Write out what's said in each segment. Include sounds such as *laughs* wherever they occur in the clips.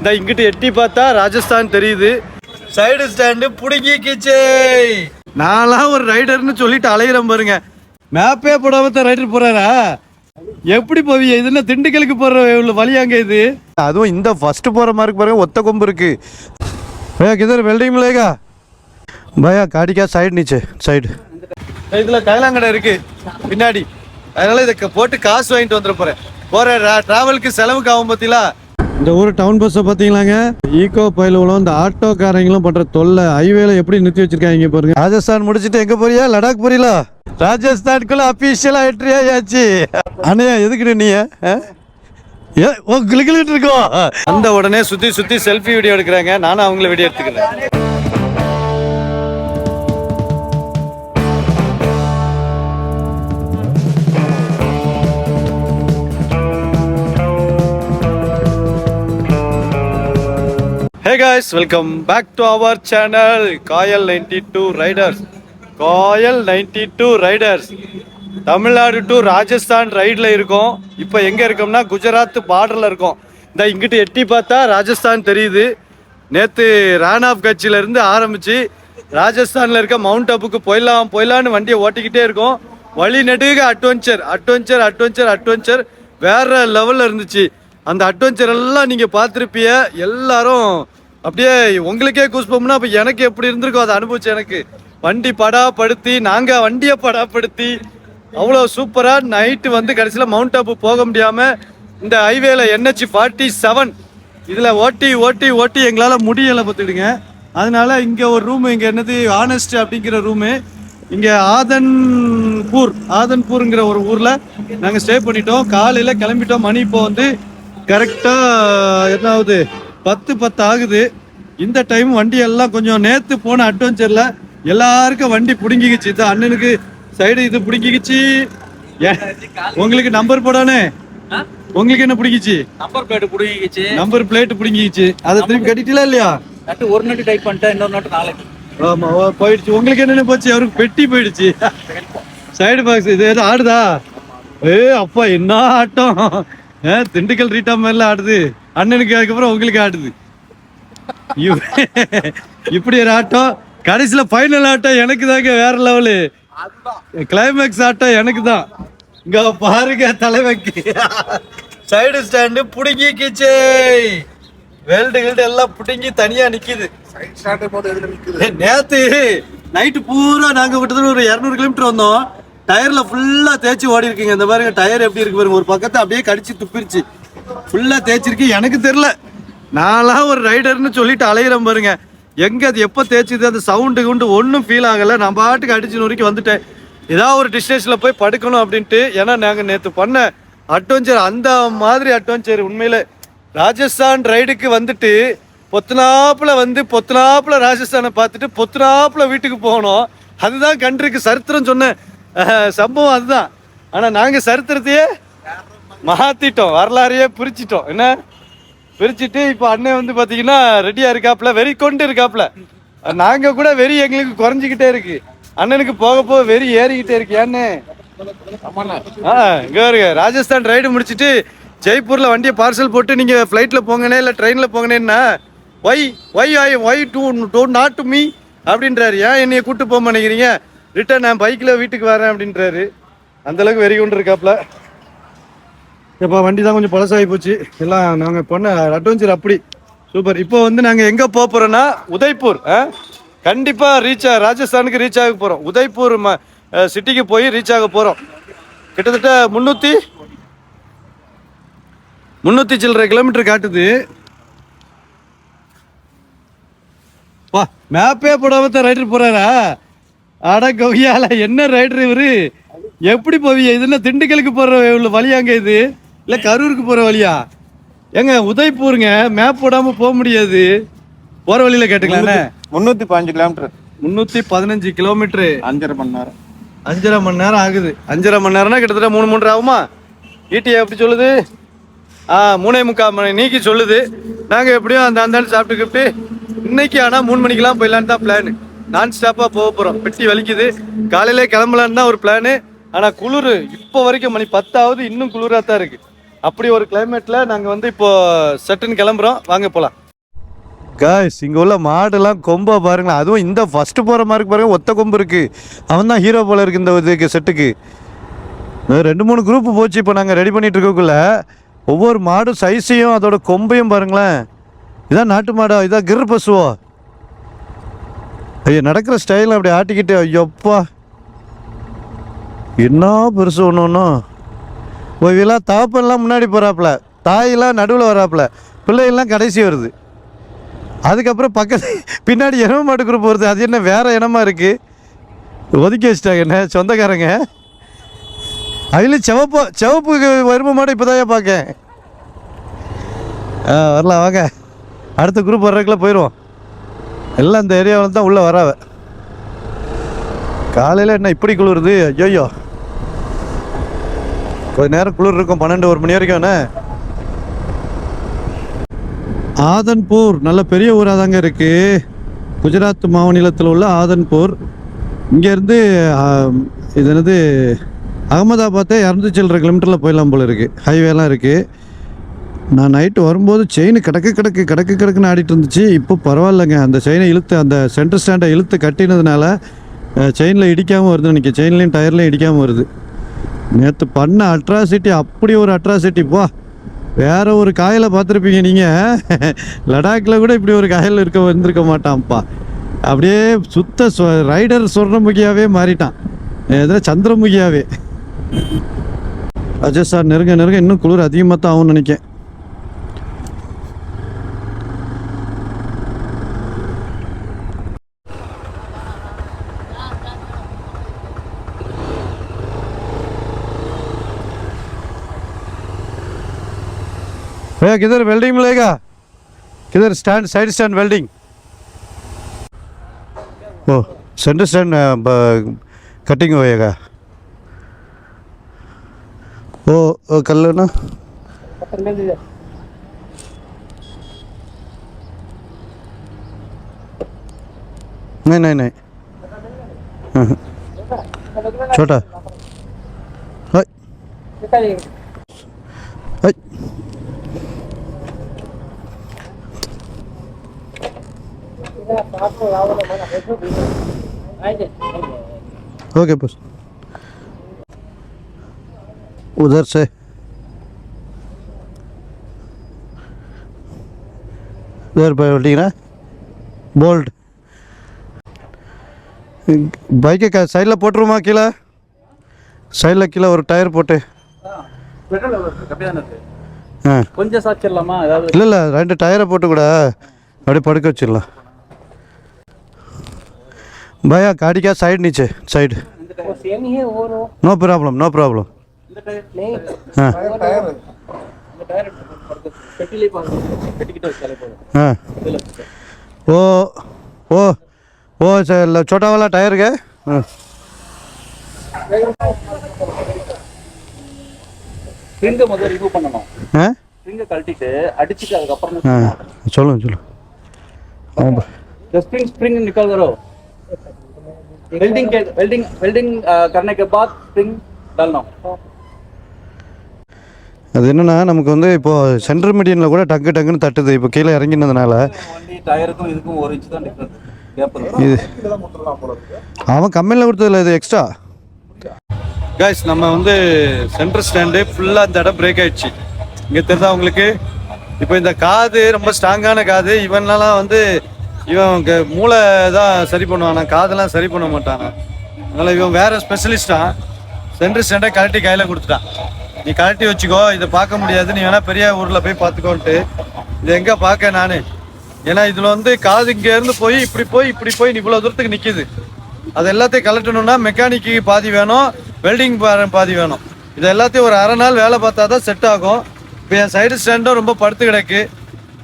இந்த இங்கிட்டு எட்டி பார்த்தா ராஜஸ்தான் தெரியுது. சைடு ஸ்டாண்டு புடுங்கி கீச்சே. நான்லாம் ஒரு ரைடர்னு சொல்லிட்டு அலையிறேன் பாருங்க. மேப்பே போடாமத்த ரைடர் போறாரா? எப்படி போவீங்க இது என்ன திண்டுக்கலுக்கு போற இவ்வளோ வழியாங்க இது? அதுவும் இந்த ஃபர்ஸ்ட் போற மாதிரி பாருங்க ஒத்த கொம்பு இருக்கு. பையா கிதர் வெல்டிங் மிலேகா பையா காடிக்கா சைடு நீச்சு சைடு இதில் கைலாங்கடை இருக்கு. பின்னாடி. அதனால இதை போட்டு காசு வாங்கிட்டு வந்துட போறேன். போற டிராவலுக்கு செலவுக்கு ஆகும் பார்த்தீங்களா இந்த ஊர் டவுன் பஸ்ஸை பார்த்தீங்களாங்க ஈகோ பயிலுவலும் இந்த ஆட்டோக்காரங்களும் பண்ற தொல்லை ஹைவேல எப்படி நிறுத்தி வச்சிருக்காங்க பாருங்க. ராஜஸ்தான் முடிச்சிட்டு எங்க போறியா? லடாக் போறீங்களா ராஜஸ்தானுக்குள்ள அபிஷியலா என்ட்ரி ஆயாச்சு. அண்ணையா எதுக்குடு நீ ஆ? ஏ ஓ கிளிக்கிட்டு இருக்கோம். அந்த உடனே சுத்தி சுத்தி செல்ஃபி வீடியோ எடுக்கிறாங்க. நானும் அவங்கள வீடியோ எடுத்துக்கிறேன். Guys welcome back to our channel Kayal ninety two riders Kayal ninety two riders Tamil Nadu to Rajasthan ரைடில் இருக்கோம். இப்போ எங்கே இருக்கோம்னா குஜராத் பார்டரில் இருக்கோம். இந்த இங்கிட்டு எட்டி பார்த்தா ராஜஸ்தான் தெரியுது. நேற்று ராணாப் கட்சியிலேருந்து ஆரம்பித்து ராஜஸ்தானில் இருக்க மவுண்ட் அப்புக்கு போயிடலாம் போயிடலான்னு வண்டியை ஓட்டிக்கிட்டே இருக்கோம். வழி நெடுக அட்வென்ச்சர் அட்வென்ச்சர் அட்வென்ச்சர் அட்வென்ச்சர் வேறு லெவலில் இருந்துச்சு. அந்த அட்வென்ச்சர் எல்லாம் நீங்கள் பார்த்துருப்பிய எல்லாரும் அப்படியே உங்களுக்கே கூஸ்போம்னா அப்போ எனக்கு எப்படி இருந்திருக்கும் அதை அனுபவிச்சு எனக்கு. வண்டி படாப்படுத்தி நாங்கள் வண்டியை படாப்படுத்தி அவ்வளோ சூப்பராக நைட்டு வந்து கடைசியில் மவுண்ட் அப்பு போக முடியாமல் இந்த ஹைவேல என்ஹெச் ஃபார்ட்டி செவன் இதில் ஓட்டி ஓட்டி ஓட்டி எங்களால் முடியலை பார்த்துடுங்க அதனால இங்கே ஒரு ரூம் இங்கே என்னது ஆனஸ்ட் அப்படிங்கிற ரூமு இங்கே ஆதன்பூர் ஆதன்பூருங்கிற ஒரு ஊரில் நாங்கள் ஸ்டே பண்ணிட்டோம். காலையில் கிளம்பிட்டோம். மணி இப்போ வந்து கரெக்டாக என்னாவது பத்து பத்து ஆகுது. இந்த டைம் வண்டி எல்லாம் கொஞ்சம் நேற்று போன அட்வென்ச்சரில் எல்லாருக்கும் வண்டி பிடுங்கிக்கிச்சு. இது அண்ணனுக்கு சைடு இது பிடுங்கிக்கிச்சு. உங்களுக்கு நம்பர் போடானே? உங்களுக்கு என்ன பிடிக்கிச்சு நம்பர் பிளேட் புடிங்கிச்சு நம்பர் பிளேட் பிடுங்கிக்கிச்சு. அதை திருப்பி கட்டிட்டீங்களா இல்லையா? ஒரு நட்டு டைப் பண்ணிட்டேன் இன்னொரு நட்டு நாளைக்கு. ஆமா போயிடுச்சு. உங்களுக்கு என்னென்ன போச்சு? அவருக்கு பெட்டி போயிடுச்சு. சைடு பாக்ஸ் இது எது ஆடுதா? ஏ அப்பா என்ன ஆட்டம்? திண்டுக்கல் ரீட்டா மேல ஆடுது. அண்ணனுக்கு அதுக்கப்புறம் உங்களுக்கு ஆடுது. *laughs* இப்படி ஒரு ஆட்டம் கடைசியில ஃபைனல் ஆட்டம் எனக்கு தாங்க வேற லெவலு கிளைமேக்ஸ் ஆட்டம் எனக்கு தான். இங்க பாருங்க தலைவக்கு சைடு ஸ்டாண்டு புடுங்கி கிச்சே. வெல்டு கில்டு எல்லாம் புடுங்கி தனியா நிக்குது. நேத்து நைட்டு பூரா நாங்க விட்டதுல ஒரு இரநூறு கிலோமீட்டர் வந்தோம். டயர்ல ஃபுல்லா தேய்ச்சி ஓடி இருக்கீங்க இந்த பாருங்க டயர் எப்படி இருக்கு பாருங்க. ஒரு பக்கத்தை அப்படியே கடிச்சு துப்பிருச்சு. ஃபுல்லா தேய்ச்சிருக்கு. எனக்கு தெரியல. நான்லாம் ஒரு ரைடர்னு சொல்லிட்டு அலையிறேன் பாருங்க. எங்க அது எப்போ தேய்ச்சிது அந்த சவுண்டு குண்டு ஒன்றும் ஃபீல் ஆகலை. நான் பாட்டுக்கு அடிச்சு நொறுக்கி வந்துட்டேன். ஏதாவது ஒரு டிஸ்டேஷனில் போய் படுக்கணும் அப்படின்ட்டு ஏன்னா நாங்கள் நேற்று பண்ண அட்வென்ச்சர் அந்த மாதிரி அட்வென்ச்சர் உண்மையில ராஜஸ்தான் ரைடுக்கு வந்துட்டு பொத்தனாப்பில் வந்து பொத்தனாப்பில் ராஜஸ்தானை பார்த்துட்டு பொத்தனாப்பில் வீட்டுக்கு போகணும் அதுதான் கண்டிருக்கு சரித்திரம் சொன்னேன். சம்பவம் அதுதான். ஆனால் நாங்கள் சரித்திரத்தையே மாற்றிட்டோம் வரலாறையே பிரிச்சிட்டோம். என்ன? பிரிச்சுட்டு இப்போ அண்ணன் வந்து பார்த்தீங்கன்னா ரெடியாக இருக்காப்புல வெறி கொண்டு இருக்காப்புல. நாங்கள் கூட வெறி எங்களுக்கு குறைஞ்சிக்கிட்டே இருக்கு. அண்ணனுக்கு போக போக வெறி ஏறிக்கிட்டே இருக்கு. ஏன்னு ஆ இங்கே வருங்க ராஜஸ்தான் ரைடு முடிச்சிட்டு ஜெய்ப்பூரில் வண்டியை பார்சல் போட்டு நீங்கள் ஃப்ளைட்டில் போங்கனே இல்லை ட்ரெயினில் போங்கனேன்னா why why I why do do not to me அப்படின்றாரு. ஏன் என்னையை கூப்பிட்டு போக மாட்டேங்கிறீங்க? ரிட்டர்ன் நான் பைக்கில் வீட்டுக்கு வரேன் அப்படின்றாரு. அந்தளவுக்கு வெறி கொண்டு இருக்காப்புல இப்போ வண்டி தான் கொஞ்சம் பழசாகி போச்சு. எல்லாம் நாங்கள் பண்ண அட்வென்ச்சர் அப்படி. சூப்பர் இப்போ வந்து நாங்கள் எங்கே போக போகிறோன்னா உதய்பூர் ஆ? கண்டிப்பாக ரீச் ஆக ராஜஸ்தானுக்கு ரீச் ஆக போகிறோம் உதய்பூர் ம சிட்டிக்கு போய் ரீச் ஆக போகிறோம் கிட்டத்தட்ட முந்நூற்றி முந்நூற்றி சில்லரை கிலோமீட்டர் காட்டுது. வா மேப்பே போடாம தான் ரைடர் போகிறாரா அட கொய்யால என்ன ரைடர் இவரு? எப்படி போவீங்க? இது என்ன திண்டுக்கலுக்கு போற வழியாங்க இது? இல்ல கரூருக்கு போற வழியா? ஏங்க உதய்பூருங்க மேப் போடாம போக முடியாது. போற வழியில கேட்டுக்கலாண்ணே முன்னூத்தி பதினஞ்சு கிலோமீட்டர் முன்னூத்தி பதினஞ்சு கிலோமீட்டர் அஞ்சரை மணி நேரம். அஞ்சரை மணி நேரம் ஆகுது. அஞ்சரை மணி நேரம்னா கிட்டத்தட்ட மூணு மூன்றரை ஆகுமா? ஈட்டி எப்படி சொல்லுது? ஆ மூணே முக்கால் மணி நீக்கி சொல்லுது. நாங்கள் எப்படியும் அந்த அந்த சாப்பிட்டுக்கிட்டு இன்னைக்கு ஆனால் மூணு மணிக்கெல்லாம் போயிடலான்னு தான் பிளான் நான் ஸ்டாப்பாக போக போகிறோம் பெட்டி வலிக்குது. காலையிலே கிளம்பலான்னு தான் ஒரு பிளானு ஆனால் குளிர் இப்போ வரைக்கும் மணி பத்தாவது இன்னும் குளிராக தான் இருக்குது அப்படி ஒரு கிளைமேட்டில் நாங்கள் வந்து இப்போது சட்டுன்னு கிளம்புறோம். வாங்க போகலாம் காய்ஸ் இங்கே உள்ள மாடெல்லாம் கொம்பை பாருங்களேன். அதுவும் இந்த ஃபஸ்ட்டு போகிற மாதிரி பாருங்கள் ஒத்த கொம்பு இருக்குது அவன் தான் ஹீரோ போல இருக்கு இந்த இதுக்கு செட்டுக்கு ரெண்டு மூணு குரூப் போச்சு இப்போ நாங்கள் ரெடி பண்ணிகிட்டு இருக்கக்குள்ள. ஒவ்வொரு மாடும் சைஸையும் அதோட கொம்பையும் பாருங்களேன். இதான் நாட்டு மாடா. இதான் கிர் பசுவோ. ஐயோ நடக்கிற ஸ்டைலில் அப்படி ஆட்டிக்கிட்டு ஐயோப்பா. என்ன பெருசு ஒன்று ஒன்றும் இவெல்லாம் தகப்பன்லாம் முன்னாடி போகிறாப்புல தாயெல்லாம் நடுவில் வராப்புல. பிள்ளைகள்லாம் கடைசி வருது. அதுக்கப்புறம் பக்கத்து பின்னாடி இனம மாட்டு குரூப் வருது. அது என்ன வேறு இனமா இருக்குது ஒதுக்கி வச்சிட்டாங்க என்ன சொந்தக்காரங்க? அதுலேயும் செவப்பு சிவப்பு வரும மாடு இப்போதான் பார்க்கேன். ஆ வரலாம் வாங்க. அடுத்த குரூப் வர்றதுக்குள்ளே போயிடுவோம் எல்லாம் இந்த ஏரியாவில் தான் உள்ளே வராவ. காலையில் என்ன இப்படி குளிருது? ஐயோயோ. கொஞ்ச நேரம் குளிர் இருக்கும் பன்னெண்டு ஒரு மணி வரைக்கும் என்ன? ஆதன்பூர் நல்ல பெரிய ஊராக தாங்க இருக்குது குஜராத் மாநிலத்தில் உள்ள ஆதன்பூர். இங்கேருந்து இது என்னது? அகமதாபாத்தே இரநூத்தி சில்லரை கிலோமீட்டரில் போயிடலாம் போல இருக்குது ஹைவேலாம் இருக்குது நான் நைட்டு வரும்போது செயின் கிடக்கு கிடக்கு கிடக்கு கிடக்குன்னு ஆடிட்டு இருந்துச்சு. இப்போ பரவாயில்லைங்க. அந்த செயினை இழுத்து அந்த சென்டர் ஸ்டாண்டை இழுத்து கட்டினதுனால செயினில் இடிக்காமல் வருது இன்றைக்கி செயின்லேயும் டயர்லையும் இடிக்காமல் வருது. நேற்று பண்ண அட்ராசிட்டி அப்படி ஒரு அட்ராசிட்டி போ வேறு ஒரு காயில் பார்த்துருப்பீங்க நீங்கள் லடாக்கில் கூட இப்படி ஒரு காயில் இருக்க வந்திருக்க மாட்டான்ப்பா. அப்படியே சுத்த சொ- ரைடர் சொர்ணமுகியாகவே மாறிட்டான். எதில் சந்திரமுகியாவே. அஜய் சார் நெருங்க நெருங்க. இன்னும் குளிர் அதிகமாக தான் ஆகும்னு நினைக்கேன் भैया किधर वेल्डिंग मिलेगा किधर स्टैंड साइड स्टैंड वेल्डिंग ओ सेंटर स्टैंड कटिंग होएगा वो वो कर लो ना नहीं नहीं नहीं हाँ, हाँ। छोटा हाय हाय ओके बस उधर से उधर पे ना போல்ட் பைக்கை சைடில் போட்டுருமா கீழே சைடில் கீழே ஒரு டயர் போட்டு பெட்ரோல் அப்படிதானே இருக்கு ஆ கொஞ்சம் சாச்சிடலாமா ஏதாவது இல்லை இல்லை ரெண்டு டயரை போட்டு கூட அப்படியே படுக்க வச்சிடலாம் भैया गाड़ी का साइड नीचे साइड सेम ही है वो रो नो प्रॉब्लम नो प्रॉब्लम இந்த டயர் नहीं हाँ இந்த டயர் பெட்டிலே பாருங்க பெட்டிக்கிட்ட வச்சாலே போதும் हाँ இதுல वो वो वो स- छोटा वाला टायर के हाँ ஸ்ப்ரிங்கை முதல்ல ரிமூவ் பண்ணணும் हाँ ஸ்ப்ரிங்கை கழட்டிட்டு அடிச்சுட்டு அதுக்கப்புறம் हाँ चलो चलो हाँ ब- वेल्डिंग के वेल्डिंग वेल्डिंग करने के बाद स्प्रिंग डालना அது என்னன்னா நமக்கு வந்து இப்போ சென்டர் மீடியனில் கூட டக்கு டக்குன்னு தட்டுது இப்போ கீழே இறங்கினதுனால வண்டி டயருக்கும் இதுக்கும் ஒரு இன்ச் தான் டிஃபரன்ஸ் கேப் இது அவன் கம்பெனியில் கொடுத்ததில்ல இது எக்ஸ்ட்ரா கைஸ் நம்ம வந்து சென்டர் ஸ்டாண்டு ஃபுல்லாக இந்த இடம் பிரேக் ஆயிடுச்சு இங்கே தெரிஞ்சா உங்களுக்கு இப்போ இந்த காது ரொம்ப ஸ்ட்ராங்கான காது இவன்லாம் வந்து இவன் க- மூளை தான் சரி பண்ணுவானா காதெல்லாம் சரி பண்ண மாட்டானா. அதனால் இவன் வேற ஸ்பெஷலிஸ்டா சென்டர் ஸ்டாண்டை கழட்டி கையில் கொடுத்துட்டான். நீ கழட்டி வச்சுக்கோ இதை பார்க்க முடியாது நீ வேணா பெரிய ஊரில் போய் பார்த்துக்கோன்ட்டு. இது எங்கே பார்க்க நான்? ஏன்னா இதில் வந்து காது இங்கேருந்து போய் இப்படி போய் இப்படி போய் இவ்வளோ தூரத்துக்கு நிற்கிது அது எல்லாத்தையும் கலட்டணும்னா மெக்கானிக்கு பாதி வேணும் வெல்டிங் பாதி வேணும். இது எல்லாத்தையும் ஒரு அரை நாள் வேலை பார்த்தா தான் செட் ஆகும். இப்போ என் சைடு ஸ்டாண்டும் ரொம்ப படுத்து கிடக்கு.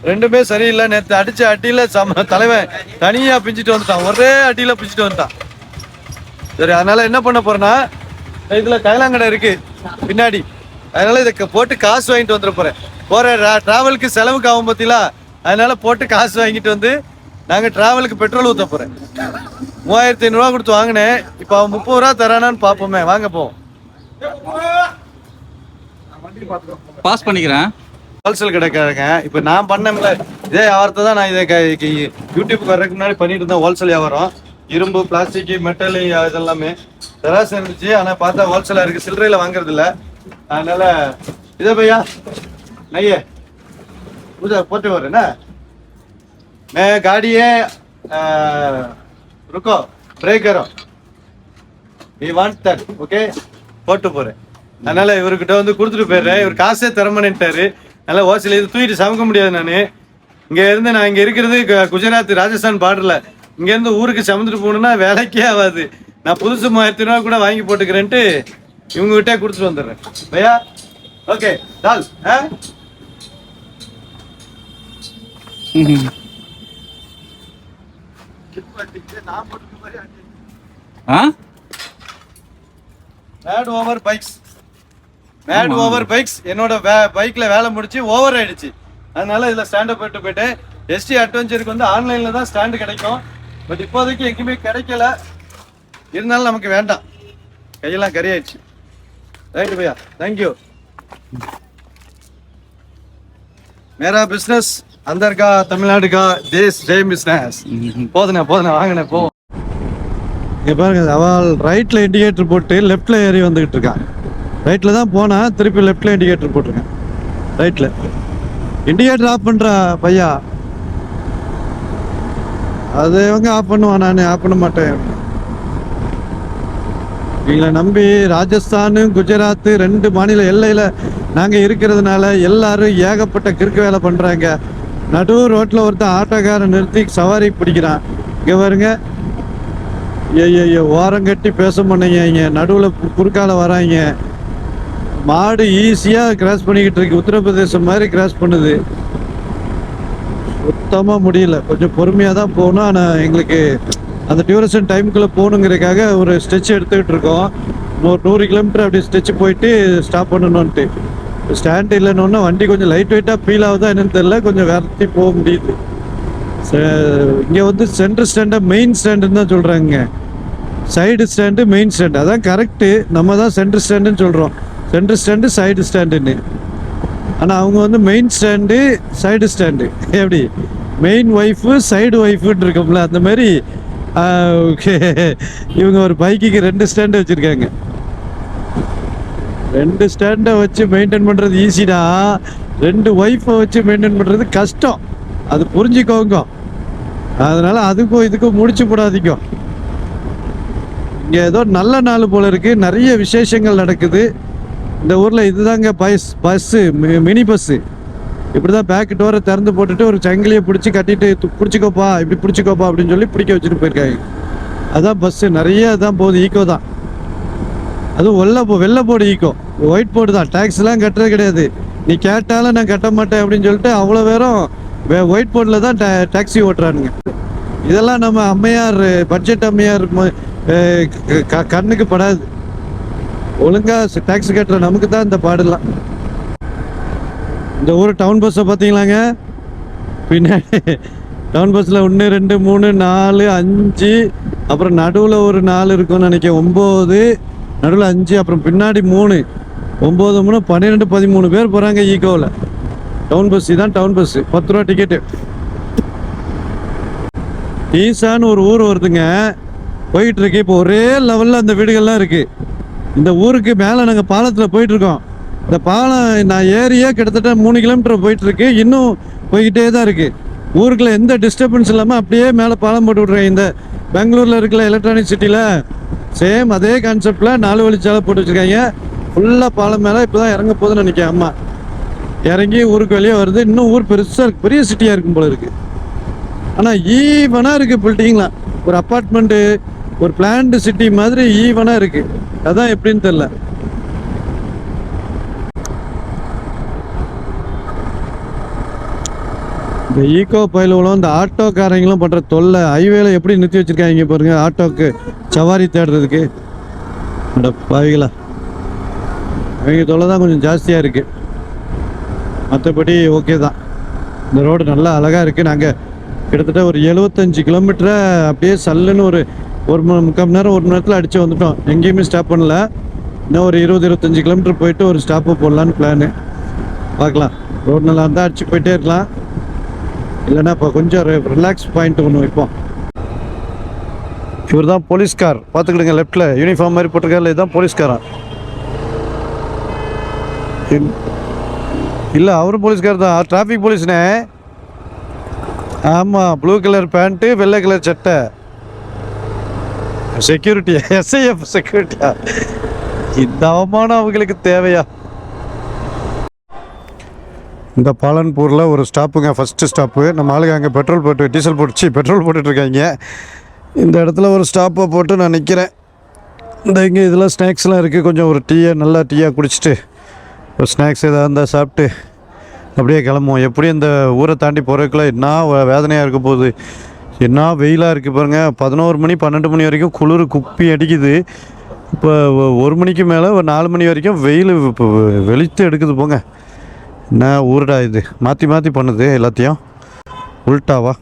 ரெண்டுமே சரியில்லை. நேற்று அடிச்ச அடியில் சம தலைவன் தனியாக பிஞ்சிட்டு வந்துட்டான். ஒரே அடியில் பிஞ்சிட்டு வந்துட்டான். சரி அதனால என்ன பண்ண போறேன்னா இதில் கைலாங்கடை இருக்கு. பின்னாடி. அதனால இதை க- போட்டு காசு வாங்கிட்டு வந்துட போறேன். போற டிராவலுக்கு செலவுக்கு ஆகும் பார்த்தீங்களா அதனால போட்டு காசு வாங்கிட்டு வந்து நாங்கள் டிராவலுக்கு பெட்ரோல் ஊற்ற போறேன். மூவாயிரத்தி ஐநூறுரூவா கொடுத்து வாங்கினேன். இப்போ அவன் முப்பது ரூபா தரானான்னு பார்ப்போமே வாங்க போவோம். பாஸ் பண்ணிக்கிறேன். ஹோல்சேல் கிடைக்காருங்க இப்போ நான் பண்ணேன்ல. இதே வியாபாரத்தை தான் நான் இதை யூடியூப் வர்றதுக்கு முன்னாடி பண்ணிட்டு இருந்தேன் ஹோல்சேல் வியாபாரம். இரும்பு பிளாஸ்டிக்கு மெட்டலு இதெல்லாமே. தராசு இருந்துச்சு. ஆனால் பார்த்தா ஹோல்சேலாக இருக்குது சில்லறையில் வாங்குறது இல்லை. அதனால இதே பையா. நையே. பூஜா போட்டு வரேண்ணா என்ன? காடியே ருக்கோ பிரேக் வரும். நீ வாண்ட் தட் ஓகே போட்டு போகிறேன் அதனால் இவர்கிட்ட வந்து கொடுத்துட்டு போயிடுறேன். இவர் காசே தரமானேன்ட்டாரு அதனால ஓசில இது தூக்கிட்டு சமைக்க முடியாது நான். இங்க இருந்து நான் இங்க இருக்கிறது குஜராத் ராஜஸ்தான் பார்டர்ல இங்க இருந்து ஊருக்கு சமைச்சிட்டு போகணும்னா வேலைக்கே ஆகாது. நான் புதுசு மூவாயிரத்தி ரூபா கூட வாங்கி போட்டுக்கிறேன்ட்டு இவங்க கிட்டே கொடுத்துட்டு வந்துடுறேன். பையா? ஓகே டால் ஆ? Mad over bikes mad over bikes என்னோட பைக்ல வேலை முடிச்சு ஓவர் ஆயிடுச்சு. அதனால இதுல ஸ்டாண்ட் போயிட்டு போயிட்டு எஸ்டி அட்வென்ச்சருக்கு வந்து ஆன்லைன்ல தான் ஸ்டாண்டு கிடைக்கும். பட் இப்போதைக்கு எங்கேயுமே கிடைக்கல. இருந்தாலும் நமக்கு வேண்டாம். கையெல்லாம் கறி ஆயிடுச்சு. ரைட் பையா? தேங்க்யூ மேரா பிஸ்னஸ் அந்தர் கா தமிழ்நாடு கா தேஸ் ஜெய் பிஸ்னஸ் போதுண்ணே போதுண்ணே வாங்கினே போ. இங்க பாருங்க அவள் ரைட்ல இண்டிகேட்டர் போட்டு லெஃப்ட்ல ஏறி வந்துகிட்டு இருக்கான் ரைட்டில் தான் போனேன் திருப்பி லெஃப்டில் இண்டிகேட்டர் போட்டிருக்கேன். ரைட்டில் இண்டிகேட்டர் ஆஃப் பண்ணுற பையா? அது இவங்க ஆஃப் பண்ணுவான் நான்? ஆஃப் பண்ண மாட்டேன். எங்களை நம்பி ராஜஸ்தான் குஜராத் ரெண்டு மாநில எல்லையில் நாங்கள் இருக்கிறதுனால எல்லாரும் ஏகப்பட்ட கிறுக்கு வேலை பண்ணுறாங்க நடு ரோட்டில் ஒருத்தன் ஆட்டோக்காரன் நிறுத்தி சவாரி பிடிக்கிறான். இங்கே பாருங்க. ஐயோ ஓரம் கட்டி பேச மாட்டேங்க நடுவில் குறுக்கால வராங்க. மாடு ஈஸியாக கிராஸ் பண்ணிக்கிட்டு இருக்கு. உத்தரப்பிரதேசம் மாதிரி கிராஸ் பண்ணுது. சுத்தமாக முடியல. கொஞ்சம் பொறுமையாக தான் போகணும். ஆனால் எங்களுக்கு அந்த டியூரேஷன் டைமுக்குள்ளே போகணுங்கிறதுக்காக ஒரு ஸ்டெச் எடுத்துக்கிட்டு இருக்கோம். ஒரு நூறு கிலோமீட்டர் அப்படி ஸ்டெச் போயிட்டு ஸ்டாப் பண்ணணுன்ட்டு ஸ்டாண்ட் இல்லைன்னு வண்டி கொஞ்சம் லைட் வெயிட்டாக ஃபீல் ஆகுதா என்னன்னு தெரியல. கொஞ்சம் விரட்டி போக முடியுது. இங்கே வந்து சென்டர் ஸ்டாண்டை மெயின் ஸ்டாண்டுன்னு தான் சொல்கிறாங்க சைடு ஸ்டாண்டு மெயின் ஸ்டாண்டு அதான் கரெக்டு நம்ம தான் சென்டர் ஸ்டாண்டுன்னு சொல்கிறோம் சென்டர் ஸ்டாண்டு சைடு ஸ்டாண்டுன்னு ஆனால் அவங்க வந்து மெயின் ஸ்டாண்டு சைடு ஸ்டாண்டு எப்படி மெயின் ஒய்ஃபு சைடு ஒய்ஃபுன்னு இருக்கோம்ல அந்த மாதிரி ஓகே. இவங்க ஒரு பைக்குக்கு ரெண்டு ஸ்டாண்டு வச்சுருக்காங்க. ரெண்டு ஸ்டாண்டை வச்சு மெயின்டைன் பண்ணுறது ஈஸிடா ரெண்டு ஒய்ஃபை வச்சு மெயின்டைன் பண்ணுறது கஷ்டம். அது புரிஞ்சுக்கோங்க. அதனால் அதுக்கும் இதுக்கும் முடிச்சு போடாதீங்க. இங்கே ஏதோ நல்ல நாள் போல இருக்குது நிறைய விசேஷங்கள் நடக்குது. இந்த ஊரில் இதுதாங்க பஸ் பஸ்ஸு மினி பஸ்ஸு இப்படி தான் பேக்கு டோரை திறந்து போட்டுட்டு ஒரு சங்கிலியை பிடிச்சி கட்டிட்டு து- பிடிச்சிக்கோப்பா இப்படி பிடிச்சிக்கோப்பா அப்படின்னு சொல்லி பிடிக்க வச்சுட்டு போயிருக்காங்க. அதான் பஸ்ஸு நிறைய தான் போகுது ஈக்கோ தான். அதுவும் வெள்ளை போ வெள்ளை போர்டு ஈக்கோ ஒயிட் போர்டு தான். டேக்ஸ்லாம் கட்டுறது கிடையாது. நீ கேட்டாலும் நான் கட்ட மாட்டேன் அப்படின்னு சொல்லிட்டு அவ்வளோ பேரும் ஒயிட் போர்டில் தான் டே டாக்ஸி ஓட்டுறானுங்க. இதெல்லாம் நம்ம அம்மையார் பட்ஜெட் அம்மையார் ம- க- க- கண்ணுக்கு படாது. ஒழுங்கா டாக்ஸி கட்டுற நமக்கு தான் இந்த பாடலாம். இந்த ஊர் டவுன் பஸ்ஸை பார்த்தீங்களாங்க பின்னாடி டவுன் பஸ்ஸில் ஒன்று ரெண்டு மூணு நாலு அஞ்சு அப்புறம் நடுவில் ஒரு நாலு இருக்கும்னு நினைக்கிறேன். ஒம்பது நடுவில் அஞ்சு அப்புறம் பின்னாடி மூணு. ஒம்பது மூணு பன்னிரெண்டு பதிமூணு பேர் போகிறாங்க ஈகோவில் டவுன் பஸ் தான் டவுன் பஸ்ஸு பத்து ரூபா டிக்கெட்டு ஈசான்னு ஒரு ஊர் வருதுங்க. போயிட்டுருக்கு இப்போ ஒரே லெவலில் அந்த வீடுகள்லாம் இருக்குது இந்த ஊருக்கு மேலே நாங்கள் பாலத்தில் போயிட்டு இருக்கோம் இந்த பாலம் நான் ஏரியே கிட்டத்தட்ட மூணு கிலோமீட்டர் போயிட்டு இருக்கு இன்னும் போய்கிட்டே தான் இருக்கு. ஊருக்குள்ள எந்த டிஸ்டர்பன்ஸ் இல்லாமல் அப்படியே மேலே பாலம் போட்டு விட்றேன் இந்த பெங்களூரில் இருக்கிற எலக்ட்ரானிக் சிட்டியில் சேம் அதே கான்செப்டில் நாலு வழிச்சாலை போட்டு வச்சுருக்காங்க. ஃபுல்லாக பாலம் மேலே இப்போ தான் இறங்க போகுதுன்னு நினைக்கிறேன். அம்மா இறங்கி ஊருக்கு வெளியே வருது. இன்னும் ஊர் பெருசாக இருக்கு. பெரிய சிட்டியாக இருக்கும் போல இருக்குது ஆனால் ஈவனாக இருக்குது பில்டிங்லாம் ஒரு அப்பார்ட்மெண்ட்டு ஒரு பிளான்டு சிட்டி மாதிரி ஈவனாக இருக்குது அதான் எப்படின்னு தெரில இந்த ஈகோ பயிலுவலும் இந்த ஆட்டோக்காரங்களும் பண்ணுற தொல்லை ஹைவேல எப்படி நிறுத்தி வச்சிருக்காங்க பாருங்க ஆட்டோக்கு சவாரி தேடுறதுக்கு. அந்த பாவிகளா. அவங்க தொல்லை தான் கொஞ்சம் ஜாஸ்தியாக இருக்குது மற்றபடி ஓகே தான். இந்த ரோடு நல்லா அழகாக இருக்குது நாங்கள் கிட்டத்தட்ட ஒரு எழுபத்தஞ்சு கிலோமீட்டரை அப்படியே சல்லுன்னு ஒரு ஒரு மணி முக்கால் மணி நேரம் ஒரு மணி நேரத்தில் அடித்து வந்துட்டோம். எங்கேயுமே ஸ்டாப் பண்ணல. இன்னும் ஒரு இருபது இருபத்தஞ்சி கிலோமீட்டர் போயிட்டு ஒரு ஸ்டாப்பு போடலான்னு பிளானு பார்க்கலாம். ரோடு நல்லா இருந்தால் அடிச்சு போயிட்டே இருக்கலாம். இல்லைன்னா இப்போ கொஞ்சம் ரிலாக்ஸ் பாயிண்ட் ஒன்று வைப்போம். இவர் தான் போலீஸ்கார் பார்த்துக்கிடுங்க லெஃப்டில் யூனிஃபார்ம் மாதிரி போட்டிருக்காரு இதுதான் போலீஸ்காரன் இல்லை அவரும் போலீஸ்கார் தான். டிராஃபிக் போலீஸ்னே ஆமாம் ப்ளூ கலர் பேண்ட்டு வெள்ளை கலர் சட்டை. செக்யூரிட்டியா எஸ்ஐஎஃப் செக்யூரிட்டியா இந்த அவமானம் அவங்களுக்கு தேவையா? இந்த பாலன்பூரில் ஒரு ஸ்டாப்புங்க. ஃபஸ்ட்டு ஸ்டாப்பு நம்ம ஆளுங்க அங்கே பெட்ரோல் போட்டு டீசல் போட்டுச்சு. பெட்ரோல் போட்டுட்ருக்காங்க இந்த இடத்துல ஒரு ஸ்டாப்பை போட்டு நான் நிற்கிறேன் இந்த இங்கே இதெல்லாம் ஸ்நாக்ஸ்லாம் இருக்குது கொஞ்சம் ஒரு டீயை நல்லா டீயாக குடிச்சிட்டு ஒரு ஸ்நாக்ஸ் எதாக இருந்தால் சாப்பிட்டு அப்படியே கிளம்புவோம். எப்படி இந்த ஊரை தாண்டி போகிறதுக்குள்ள என்ன வ- வேதனையாக இருக்க போகுது. என்ன வெயிலாக இருக்குது பாருங்கள் பதினோரு மணி பன்னெண்டு மணி வரைக்கும் குளிர் குப்பி அடிக்குது. இப்போ ஒரு மணிக்கு மேலே ஒரு நாலு மணி வரைக்கும் வெயில் இப்போ வெளுத்து எடுக்குது போங்க. என்ன ஊருடா இது? மாற்றி மாற்றி பண்ணுது எல்லாத்தையும். உள்டாவா?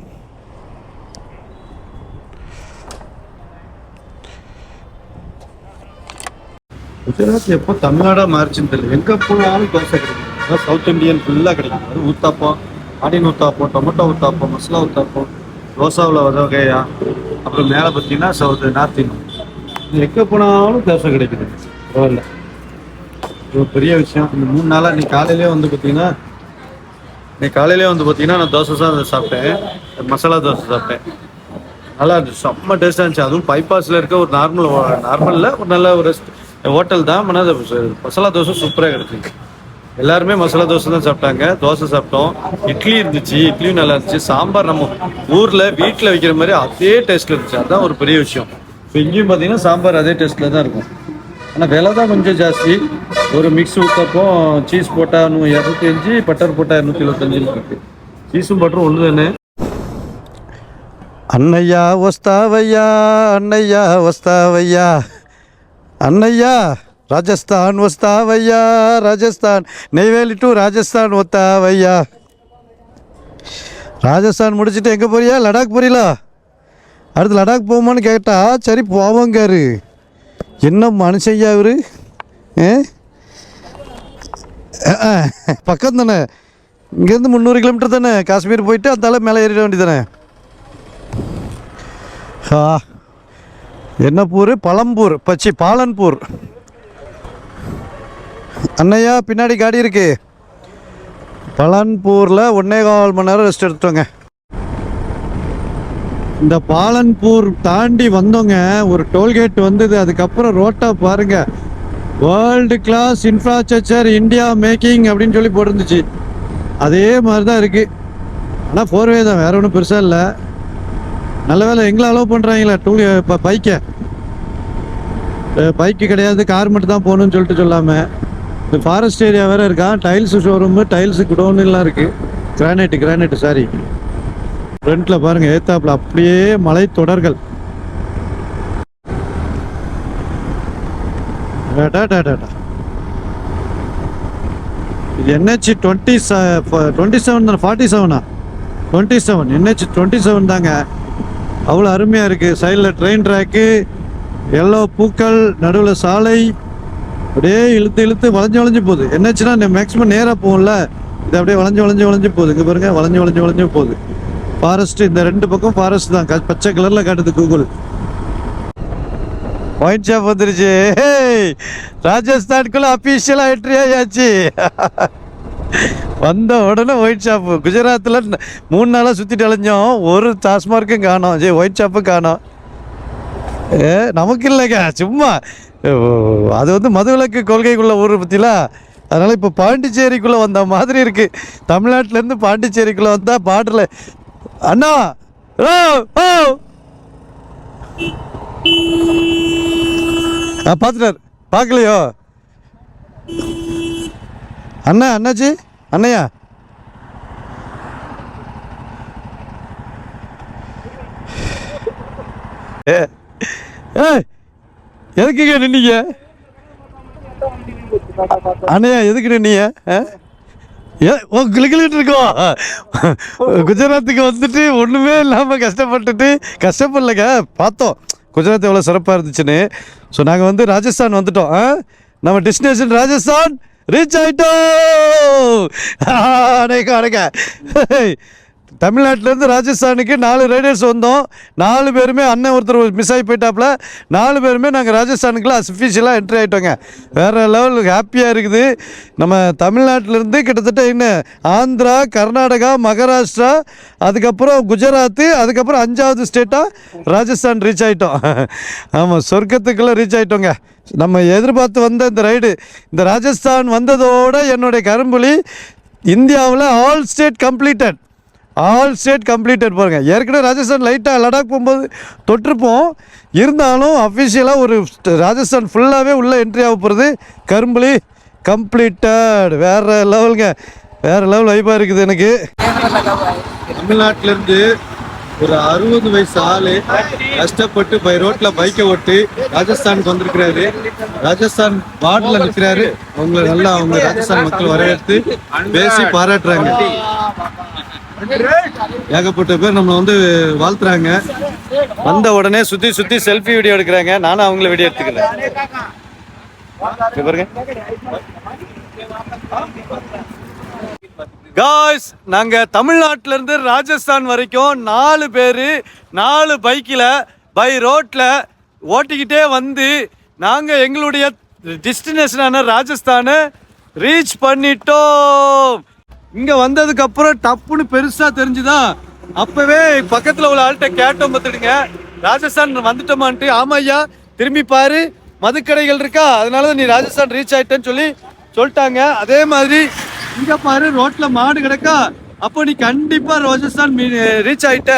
குஜராத் எப்போ தமிழ்நாடாக மாறிச்சுன்னு தெரியல. எங்கே போனாலும் தோசை கிடைக்கும் சவுத் இந்தியன் ஃபுல்லாக கிடைக்கும் அது ஊத்தாப்பம் ஆனியன் ஊத்தாப்பம் டொமேட்டோ ஊத்தாப்பம் மசாலா ஊத்தாப்பம். தோசாவில் வகையா? அப்புறம் மேலே பார்த்தீங்கன்னா சவுத் நார்த் இந்தியன் எங்கே போனாலும் தோசை கிடைக்குது. பரவாயில்ல. ஒரு பெரிய விஷயம். இந்த மூணு நாளாக நீ காலையிலே வந்து பார்த்தீங்கன்னா நீ காலையிலே வந்து பார்த்தீங்கன்னா நான் தோசை தான் சாப்பிட்டேன். மசாலா தோசை சாப்பிட்டேன். நல்லா இருந்துச்சு. செம்ம டேஸ்டாக இருந்துச்சு. அதுவும் பைபாஸில் இருக்க ஒரு நார்மல் நார்மலில் ஒரு நல்ல ஒரு ஹோட்டல் தான். ஆனால் மசாலா தோசை சூப்பராக கிடைச்சிருக்கு. எல்லாருமே மசாலா தோசை தான் சாப்பிட்டாங்க. தோசை சாப்பிட்டோம். இட்லி இருந்துச்சு. இட்லியும் நல்லா இருந்துச்சு. சாம்பார் நம்ம ஊரில் வீட்டில் வைக்கிற மாதிரி அதே டேஸ்ட்டில் இருந்துச்சு. அதுதான் ஒரு பெரிய விஷயம். இப்போ இங்கேயும் பார்த்தீங்கன்னா சாம்பார் அதே டேஸ்ட்டில் தான் இருக்கும். ஆனால் விலை தான் கொஞ்சம் ஜாஸ்தி. ஒரு மிக்ஸ் ஊற்றப்போ சீஸ் போட்டால் நூ இரநூத்தி அஞ்சு பட்டர் போட்டால் இரநூத்தி இருபத்தஞ்சு இருக்குது சீஸும் பட்டரும் ஒன்று தானே அண்ணையா ஒஸ்தாவையா அண்ணையா ஒஸ்தாவையா அன்னையா. ராஜஸ்தான் ஒஸ்தாவையா ராஜஸ்தான். நெய்வேலி டு ராஜஸ்தான் ஒத்தாவையா? ராஜஸ்தான் முடிச்சுட்டு எங்கே போறியா? லடாக் போறீங்களா அடுத்து லடாக் போகுமான்னு கேட்டால் சரி போவோங்காரு என்ன மனுஷையா இவர்? ஏ? பக்கம் தானே. இங்கேருந்து முந்நூறு கிலோமீட்டர் தானே. காஷ்மீர் போயிட்டு அந்தால மேலே ஏறிட வேண்டியதானே ஹா. என்ன பூர்? பழம்பூர். பச்சி பாலன்பூர். அண்ணையா பின்னாடி காடி இருக்கு. பலன்பூரில் ஒன்னே கால் மணி நேரம் ரெஸ்ட் எடுத்துட்டோங்க. இந்த பாலன்பூர் தாண்டி வந்தோங்க. ஒரு டோல்கேட் வந்தது. அதுக்கப்புறம் ரோட்டா பாருங்க. World class infrastructure India making அப்படின்னு சொல்லி போட்டிருந்துச்சு. அதே மாதிரி தான் இருக்கு ஆனால் ஃபோர்வே தான். வேற ஒன்றும் பெருசாக இல்லை. நல்ல வேலை எங்களை அலோவ் பண்ணுறாங்களா டூ இப்போ பைக்கை பைக்கு கிடையாது. கார் மட்டும் தான் போகணும்னு சொல்லிட்டு சொல்லாமல் இந்த ஃபாரஸ்ட் ஏரியா வேறு இருக்கான் டைல்ஸு ஷோரூமு டைல்ஸு குடோன்லாம் இருக்குது கிரானைட்டு கிரானைட்டு சாரி ஃப்ரண்ட்டில் பாருங்கள் ஏத்தாப்புல அப்படியே மலை தொடர்கள். இது என்ஹெச் டுவெண்ட்டி டுவெண்ட்டி செவன் தானே ஃபார்ட்டி செவனா twenty seven NH twenty seven தாங்க. அவ்வளோ அருமையாக இருக்குது சைடில் ட்ரெயின் ட்ராக்கு எல்லோ பூக்கள் நடுவில் சாலை அப்படியே இழுத்து இழுத்து வளைஞ்சு வளைஞ்சு போகுது. என்னாச்சுன்னா மேக்ஸிமம் நேராக போகும்ல? இது அப்படியே வளைஞ்சு வளைஞ்சு வளைஞ்சு போகுது. இங்கே பாருங்க வளைஞ்சு வளைஞ்சு வளைஞ்சு போகுது. ஃபாரஸ்ட் இந்த ரெண்டு பக்கம் ஃபாரஸ்ட் தான். க- பச்சை கலரில் காட்டுது கூகுள் ஒயிட் ஷாப் வந்துருச்சு. ஹேய், அஃபீஷியலாக என்ட்ரி ஆயாச்சு. வந்த உடனே ஒயிட் ஷாப்பு குஜராத்தில் மூணு நாளாக சுற்றிட்டு அலைஞ்சோம். ஒரு டாஸ்மார்க்கும் காணோம். ஜே ஒயிட் ஷாப்பும் காணோம். நமக்கு இல்லைங்க சும்மா. ஓ, அது வந்து மதுவிலக்கு கொள்கைக்குள்ள ஊர் பற்றிலாம் அதனால் இப்போ பாண்டிச்சேரிக்குள்ளே வந்த மாதிரி இருக்குது தமிழ்நாட்டிலேருந்து பாண்டிச்சேரிக்குள்ளே வந்தால் பாட்டில் அண்ணா! ஓ ஓ ஆ பார்த்துட்டார் பார்க்கலையோ அண்ணா அண்ணாச்சி? அண்ணையா? ஏ எதுக்குங்க நின்னீங்க? அண்ணையா எதுக்கு நின்னீங்க ஆ? ஏ ஓ கிளிக்கிட்டு இருக்கோம் குஜராத்துக்கு வந்துட்டு ஒன்றுமே இல்லாமல் கஷ்டப்பட்டுட்டு கஷ்டப்படலைங்க. பார்த்தோம். குஜராத் எவ்வளோ சிறப்பாக இருந்துச்சுன்னு. ஸோ நாங்கள் வந்து ராஜஸ்தான் வந்துட்டோம். ஆ? நம்ம டெஸ்டினேஷன் ராஜஸ்தான் ரீச் ஆயிட்டோம். அடைக்க அடைக்க தமிழ்நாட்டிலேருந்து ராஜஸ்தானுக்கு நாலு ரைடர்ஸ் வந்தோம். நாலு பேருமே அண்ணன் ஒருத்தர் மிஸ் ஆகி போயிட்டாப்புல. நாலு பேருமே நாங்கள் ராஜஸ்தானுக்குலாம் அஃபிஷியலாக என்ட்ரி ஆகிட்டோங்க வேறு லெவலுக்கு ஹாப்பியாக இருக்குது. நம்ம தமிழ்நாட்டிலேருந்து கிட்டத்தட்ட என்ன? ஆந்திரா கர்நாடகா மகாராஷ்டிரா அதுக்கப்புறம் குஜராத்து அதுக்கப்புறம் அஞ்சாவது ஸ்டேட்டாக ராஜஸ்தான் ரீச் ஆகிட்டோம் ஆமாம் சொர்க்கத்துக்குள்ளே ரீச் ஆகிட்டோங்க நம்ம எதிர்பார்த்து வந்த இந்த ரைடு இந்த ராஜஸ்தான் வந்ததோட என்னுடைய கரும்புலி இந்தியாவில் all state completed all state completed பாருங்கள் ஏற்கனவே ராஜஸ்தான் லைட்டாக லடாக் போகும்போது தொட்டிருப்போம் இருந்தாலும் அஃபிஷியலாக ஒரு ராஜஸ்தான் ஃபுல்லாகவே உள்ளே என்ட்ரி ஆக போகிறது கரும்புலி கம்ப்ளீட்டட் வேறு லெவலுங்க வேறு லெவல் வைப்பாக இருக்குது எனக்கு. தமிழ்நாட்டிலேருந்து ஒரு அறுபது வயசு ஆளு கஷ்டப்பட்டு பை ரோட்ல பைக்கை ஓட்டி ராஜஸ்தானுக்கு வந்திருக்கிறாரு. ராஜஸ்தான் பாட்டில் நிற்கிறாரு அவங்கள நல்லா அவங்க ராஜஸ்தான் மக்கள் வரவேற்று பேசி பாராட்டுறாங்க. ஏகப்பட்ட பேர் நம்மளை வந்து வாழ்த்துறாங்க. வந்த உடனே சுத்தி சுத்தி செல்ஃபி வீடியோ எடுக்கிறாங்க. நானும் அவங்கள வீடியோ எடுத்துக்கிறேன் பாருங்க. காய்ஸ் நாங்க தமிழ்நாட்டுல இருந்து ராஜஸ்தான் வரைக்கும் நாலு பேர் நாலு பைக்கில் பை ரோட்ல ஓட்டிக்கிட்டே வந்து நாங்க எங்களுடைய டெஸ்டினேஷனான ராஜஸ்தானை ரீச் பண்ணிட்டோம். இங்க வந்ததுக்கு அப்புறம் டப்புன்னு பெருசா தெரிஞ்சுதா? அப்பவே பக்கத்துல உள்ள ஆள்கிட்ட கேட்டோம் பார்த்துடுங்க ராஜஸ்தான் வந்துட்டோமான்ட்டு ஆமா ஐயா திரும்பி பாரு. மதுக்கடைகள் இருக்கா? அதனால நீ ராஜஸ்தான் ரீச் ஆயிட்டேன்னு சொல்லி சொல்லிட்டாங்க. அதே மாதிரி இங்க பாரு ரோட்ல மாடு கிடக்கா? அப்போ நீ கண்டிப்பா ராஜஸ்தான் ரீச் ஆயிட்ட.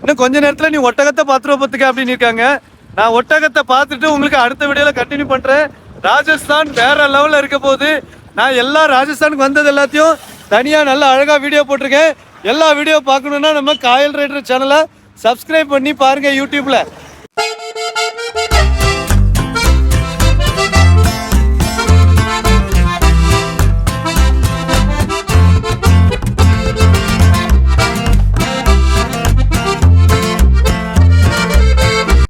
இன்னும் கொஞ்ச நேரத்துல நீ ஒட்டகத்தை பாத்துருவ பத்துக்க அப்படின்னு இருக்காங்க. நான் ஒட்டகத்தை பார்த்துட்டு உங்களுக்கு அடுத்த வீடியோல கண்டினியூ பண்றேன். ராஜஸ்தான் வேற லெவல்ல இருக்க போது நான் எல்லா ராஜஸ்தானுக்கு வந்தது எல்லாத்தையும் தனியாக நல்ல அழகாக வீடியோ போட்டிருக்கேன். எல்லா வீடியோ பார்க்கணுன்னா நம்ம காயல் ரைடர் சேனலை சப்ஸ்கிரைப் பண்ணி பாருங்கள் யூடியூப்பில்